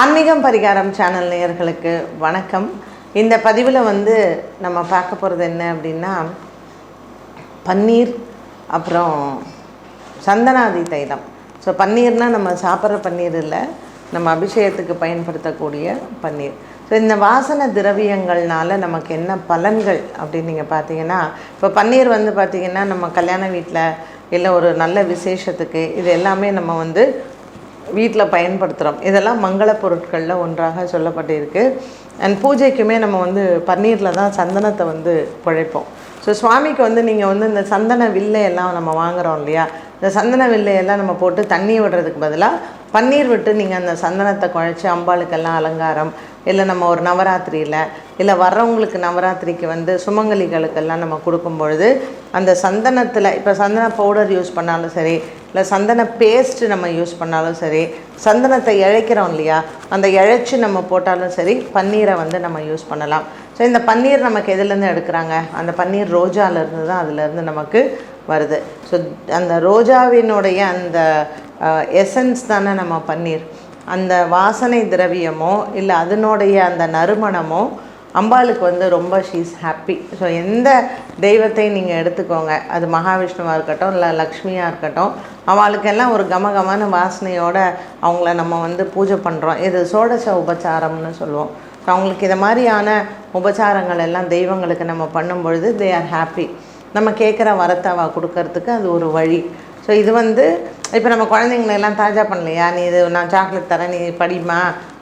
ஆன்மீகம் பரிகாரம் சேனல் நேயர்களுக்கு வணக்கம். இந்த பதிவில் வந்து நம்ம பார்க்க போகிறது என்ன அப்படின்னா பன்னீர் அப்புறம் சந்தனாதி தைலம். ஸோ பன்னீர்னால் நம்ம சாப்பிட்ற பன்னீர் இல்லை நம்ம அபிஷேகத்துக்கு பயன்படுத்தக்கூடிய பன்னீர். ஸோ இந்த வாசன திரவியங்கள்னால நமக்கு என்ன பலன்கள் அப்படின்னு நீங்கள் பார்த்தீங்கன்னா இப்போ பன்னீர் வந்து பார்த்திங்கன்னா நம்ம கல்யாண வீட்டில் இல்லை ஒரு நல்ல விசேஷத்துக்கு இது எல்லாமே நம்ம வந்து வீட்டில் பயன்படுத்துகிறோம் இதெல்லாம் மங்கள பொருட்களில் ஒன்றாக சொல்லப்பட்டிருக்கு. அண்ட் பூஜைக்குமே நம்ம வந்து பன்னீரில் தான் சந்தனத்தை வந்து குழைப்போம் ஸோ சுவாமிக்கு வந்து நீங்கள் வந்து இந்த சந்தன வில்லை எல்லாம் நம்ம வாங்குகிறோம் இல்லையா? இந்த சந்தன வில்லையெல்லாம் நம்ம போட்டு தண்ணி விடுறதுக்கு பதிலாக பன்னீர் விட்டு நீங்கள் அந்த சந்தனத்தை குழைச்சி அம்பாளுக்கெல்லாம் அலங்காரம் இல்லை நம்ம ஒரு நவராத்திரியில் இல்லை வர்றவங்களுக்கு நவராத்திரிக்கு வந்து சுமங்கலிகளுக்கெல்லாம் நம்ம கொடுக்கும் பொழுது அந்த சந்தனத்தில் இப்போ சந்தன பவுடர் யூஸ் பண்ணாலும் சரி இல்லை சந்தன பேஸ்ட்டு நம்ம யூஸ் பண்ணாலும் சரி சந்தனத்தை இழைக்கிறோம் இல்லையா அந்த இழைச்சி நம்ம போட்டாலும் சரி பன்னீரை வந்து நம்ம யூஸ் பண்ணலாம். ஸோ இந்த பன்னீர் நமக்கு எதுலேருந்து எடுக்கிறாங்க? அந்த பன்னீர் ரோஜாலேருந்து தான் அதுலேருந்து நமக்கு வருது. ஸோ அந்த ரோஜாவினுடைய அந்த எசன்ஸ் தானே நம்ம பன்னீர். அந்த வாசனை திரவியமோ இல்லை அதனுடைய அந்த நறுமணமோ அம்பாளுக்கு வந்து ரொம்ப ஷீஸ் ஹாப்பி ஸோ எந்த தெய்வத்தை நீங்கள் எடுத்துக்கோங்க அது மகாவிஷ்ணுவாக இருக்கட்டும் இல்லை லக்ஷ்மியாக இருக்கட்டும் அவளுக்கெல்லாம் ஒரு கமகமான வாசனையோட அவங்கள நம்ம வந்து பூஜை பண்ணுறோம் இது சோடச உபச்சாரம்னு சொல்லுவோம். ஸோ அவங்களுக்கு இதை மாதிரியான உபச்சாரங்கள் எல்லாம் தெய்வங்களுக்கு நம்ம பண்ணும் பொழுது தே ஆர் ஹாப்பி நம்ம கேட்குற வரத்தை அவள் கொடுக்கறதுக்கு அது ஒரு வழி. ஸோ இது வந்து இப்போ நம்ம குழந்தைங்களை எல்லாம் தாஜா பண்ணலையா? நீ இது நான் சாக்லேட் தரேன் நீ படிமா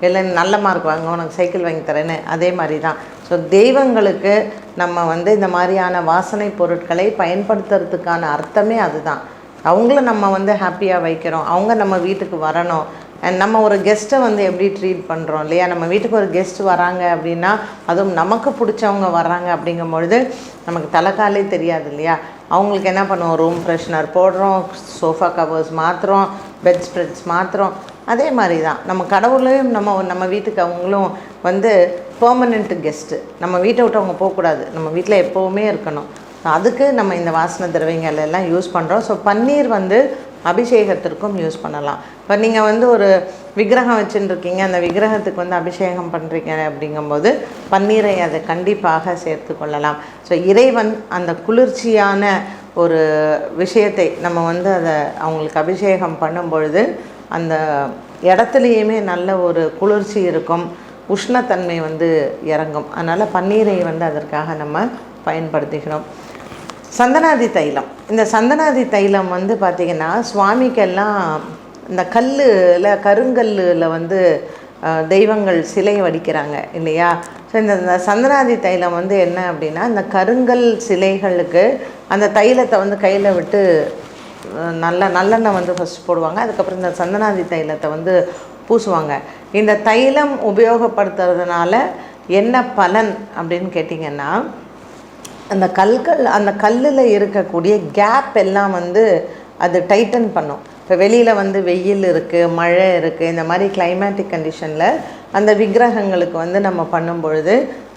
இல்லை நல்ல மார்க் வாங்க உனக்கு சைக்கிள் வாங்கி தரேன்னு. அதே மாதிரி தான் ஸோ தெய்வங்களுக்கு நம்ம வந்து இந்த மாதிரியான வாசனை பொருட்களை பயன்படுத்துறதுக்கான அர்த்தமே அதுதான். அவங்கள நம்ம வந்து ஹாப்பியாக வைக்கிறோம். அவங்க நம்ம வீட்டுக்கு வரணும். அண்ட் நம்ம ஒரு கெஸ்ட்டை வந்து எப்படி ட்ரீட் பண்ணுறோம் இல்லையா? நம்ம வீட்டுக்கு ஒரு கெஸ்ட் வராங்க அப்படின்னா அதுவும் நமக்கு பிடிச்சவங்க வர்றாங்க அப்படிங்கும்பொழுது நமக்கு தலைக்காலே தெரியாது இல்லையா? அவங்களுக்கு என்ன பண்ணுவோம்? ரூம் ஃப்ரெஷ்னர் போடுறோம் சோஃபா கவர்ஸ் மாற்றுறோம் பெட் ஸ்ப்ரெட்ஸ் மாற்றுறோம் அதே மாதிரி தான் நம்ம கடவுளையும் நம்ம நம்ம வீட்டுக்கு அவங்களும் வந்து பெர்மனெண்ட் கெஸ்ட்டு நம்ம வீட்டை விட்டு அவங்க போகக்கூடாது. நம்ம வீட்டில் எப்போவுமே இருக்கணும். அதுக்கு நம்ம இந்த வாசனை திரவியங்கள் எல்லாம் யூஸ் பண்ணுறோம் ஸோ பன்னீர் வந்து அபிஷேகத்திற்கும் யூஸ் பண்ணலாம். இப்போ நீங்கள் வந்து ஒரு விக்கிரகம் வச்சுட்டுருக்கீங்க அந்த விக்கிரகத்துக்கு வந்து அபிஷேகம் பண்ணுறீங்க அப்படிங்கும்போது பன்னீரை அதை கண்டிப்பாக சேர்த்து கொள்ளலாம். ஸோ இறைவன் அந்த குளிர்ச்சியான ஒரு விஷயத்தை நம்ம வந்து அதை அவங்களுக்கு அபிஷேகம் பண்ணும் பொழுது அந்த இடத்துலையுமே நல்ல ஒரு குளிர்ச்சி இருக்கும் உஷ்ணத்தன்மை வந்து இறங்கும். அதனால் பன்னீரை வந்து அதற்காக நம்ம பயன்படுத்திக்கணும் சந்தனாதி தைலம். இந்த சந்தனாதி தைலம் வந்து பார்த்திங்கன்னா சுவாமிக்கெல்லாம் இந்த கல்லில் கருங்கல்லில் வந்து தெய்வங்கள் சிலை வடிக்கிறாங்க இல்லையா? ஸோ இந்த இந்த சந்தனாதி தைலம் வந்து என்ன அப்படின்னா இந்த கருங்கல் சிலைகளுக்கு அந்த தைலத்தை வந்து கையில் விட்டு நல்ல நல்லெண்ணெய் வந்து ஃபஸ்ட் போடுவாங்க. அதுக்கப்புறம் இந்த சந்தனாதி தைலத்தை வந்து பூசுவாங்க. இந்த தைலம் உபயோகப்படுத்துறதுனால என்ன பலன் அப்படின்னு கேட்டிங்கன்னா அந்த கல்கள் அந்த கல்லில் இருக்கக்கூடிய கேப் எல்லாம் வந்து அது டைட்டன் பண்ணும். இப்போ வெளியில் வந்து வெயில் இருக்குது மழை இருக்குது இந்த மாதிரி கிளைமேட்டிக் கண்டிஷனில் அந்த விக்கிரகங்களுக்கு வந்து நம்ம பண்ணும் பொழுது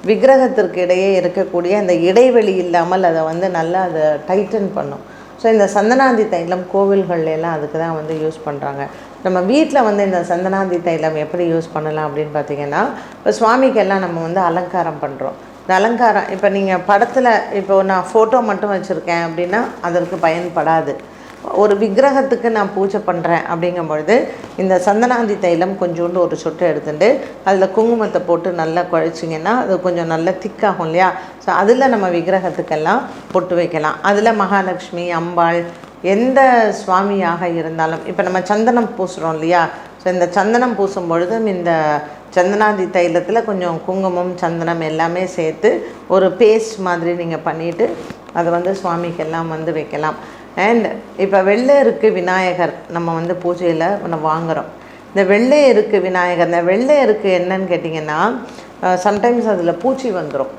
விக்கிரகத்திற்கு இடையே இருக்கக்கூடிய அந்த இடைவெளி இல்லாமல் அதை வந்து நல்லா அதை டைட்டன் பண்ணும். ஸோ இந்த சந்தனாதி தைலம் கோவில்கள்லாம் அதுக்கு தான் வந்து யூஸ் பண்ணுறாங்க நம்ம வீட்டில் வந்து இந்த சந்தனாதி தைலம் எப்படி யூஸ் பண்ணலாம் அப்படின்னு பார்த்தீங்கன்னா இப்போ சுவாமிக்கெல்லாம் நம்ம வந்து அலங்காரம் பண்ணுறோம் இந்த அலங்காரம் இப்போ நீங்கள் படத்தில் இப்போ நான் ஃபோட்டோ மட்டும் வச்சுருக்கேன் அப்படின்னா அதற்கு பயன்படாது. ஒரு விக்கிரகத்துக்கு நான் பூஜை பண்ணுறேன் அப்படிங்கும் பொழுது இந்த சந்தனாந்தி தைலம் கொஞ்சோண்டு ஒரு சொட்டு எடுத்துட்டு அதில் குங்குமத்தை போட்டு நல்லா குழைச்சிங்கன்னா அது கொஞ்சம் நல்லா திக்காகும் இல்லையா? ஸோ அதில் நம்ம விக்கிரகத்துக்கெல்லாம் பொட்டு வைக்கலாம். அதில் மகாலட்சுமி அம்பாள் எந்த சுவாமியாக இருந்தாலும் இப்போ நம்ம சந்தனம் பூசுகிறோம் இல்லையா? ஸோ இந்த சந்தனம் பூசும் பொழுதும் இந்த சந்தனாதி தைலத்தில் கொஞ்சம் குங்குமம் சந்தனம் எல்லாமே சேர்த்து ஒரு பேஸ்ட் மாதிரி நீங்கள் பண்ணிவிட்டு அதை வந்து சுவாமிக்கெல்லாம் வந்து வைக்கலாம். அண்ட் இப்போ வெள்ளை இருக்கு விநாயகர் நம்ம வந்து பூஜையில் நம்ம வாங்குகிறோம் இந்த வெள்ளை இருக்கு விநாயகர் இந்த வெள்ளை இருக்கு என்னன்னு கேட்டிங்கன்னா சம்டைம்ஸ் அதில் பூச்சி வந்துடும்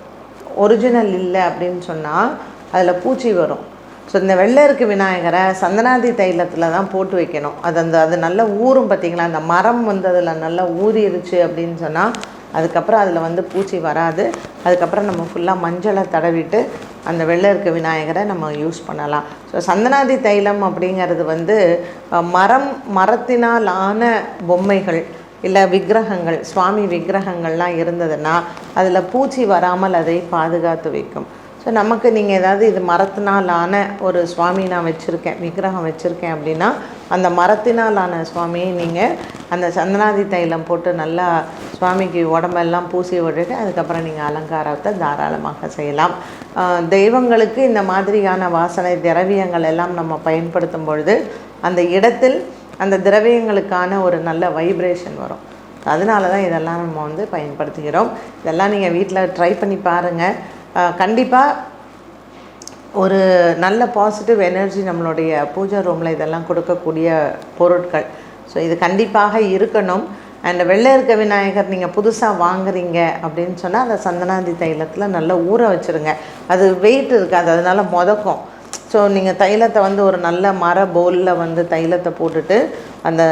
ஒரிஜினல் இல்லை அப்படின்னு சொன்னால் அதில் பூச்சி வரும். ஸோ இந்த வெள்ளை இருக்கு விநாயகரை சந்தனாதி தைலத்தில் தான் போட்டு வைக்கணும். அது அந்த அது நல்லா ஊறும் பார்த்தீங்களா அந்த மரம் வந்து அதில் நல்லா ஊறிடுச்சு அப்படின்னு சொன்னால் அதுக்கப்புறம் அதில் வந்து பூச்சி வராது. அதுக்கப்புறம் நம்ம ஃபுல்லாக மஞ்சளை தடவிட்டு அந்த வெள்ளை இருக்க விநாயகரை நம்ம யூஸ் பண்ணலாம். ஸோ சந்தனாதி தைலம் அப்படிங்கிறது வந்து மரம் மரத்தினால் ஆன பொம்மைகள் இல்லை விக்கிரகங்கள் சுவாமி விக்கிரகங்கள்லாம் இருந்ததுன்னா அதில் பூச்சி வராமல் அதை பாதுகாத்து வைக்கும். ஸோ நமக்கு நீங்கள் ஏதாவது இது மரத்தினாலான ஒரு சுவாமி நான் வச்சுருக்கேன் விக்கிரகம் வச்சுருக்கேன் அப்படின்னா அந்த மரத்தினாலான சுவாமி நீங்கள் அந்த சந்தனாதி தைலம் போட்டு நல்லா சுவாமிக்கு உடம்பெல்லாம் பூசி விட்டுட்டு அதுக்கப்புறம் நீங்கள் அலங்காரத்தை தாராளமாக செய்யலாம். தெய்வங்களுக்கு இந்த மாதிரியான வாசனை திரவியங்கள் எல்லாம் நம்ம பயன்படுத்தும் பொழுது அந்த இடத்தில் அந்த திரவியங்களுக்கான ஒரு நல்ல வைப்ரேஷன் வரும். அதனால தான் இதெல்லாம் நம்ம வந்து பயன்படுத்துகிறோம். இதெல்லாம் நீங்கள் வீட்டில் ட்ரை பண்ணி பாருங்கள் கண்டிப்பாக ஒரு நல்ல பாசிட்டிவ் எனர்ஜி நம்மளுடைய பூஜா ரூமில் இதெல்லாம் கொடுக்கக்கூடிய பொருட்கள். ஸோ இது கண்டிப்பாக இருக்கணும். அண்ட் வெள்ளை இருக்க விநாயகர் நீங்கள் புதுசாக வாங்குறீங்க அப்படின்னு சொன்னால் அந்த சந்தனாதி தைலத்தில் நல்லா ஊற வச்சுருங்க. அது வெயிட் இருக்காது அதனால முதக்கும். ஸோ நீங்கள் தைலத்தை வந்து ஒரு நல்ல மர பவுலில் வந்து தைலத்தை போட்டுட்டு அந்த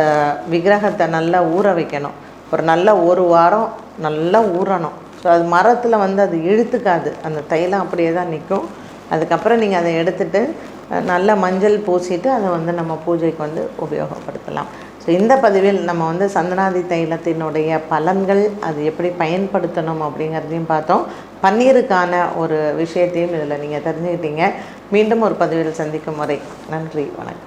விக்கிரகத்தை நல்லா ஊற வைக்கணும். ஒரு நல்ல ஒரு வாரம் நல்லா ஊறணும். ஸோ அது மரத்தில் வந்து அது இழுத்துக்காது. அந்த தைலம் அப்படியே தான் நிற்கும் அதுக்கப்புறம் நீங்கள் அதை எடுத்துட்டு நல்ல மஞ்சள் பூசிட்டு அதை வந்து நம்ம பூஜைக்கு வந்து உபயோகப்படுத்தலாம். ஸோ இந்த பதிவில் நம்ம வந்து சந்தனாதி தைலத்தினுடைய பலன்கள் அது எப்படி பயன்படுத்தணும் அப்படிங்கிறதையும் பார்த்தோம். பன்னீருக்கான ஒரு விஷயத்தையும் இதில் நீங்கள் தெரிஞ்சுக்கிட்டீங்க. மீண்டும் ஒரு பதிவில் சந்திக்கும் வரை நன்றி வணக்கம்.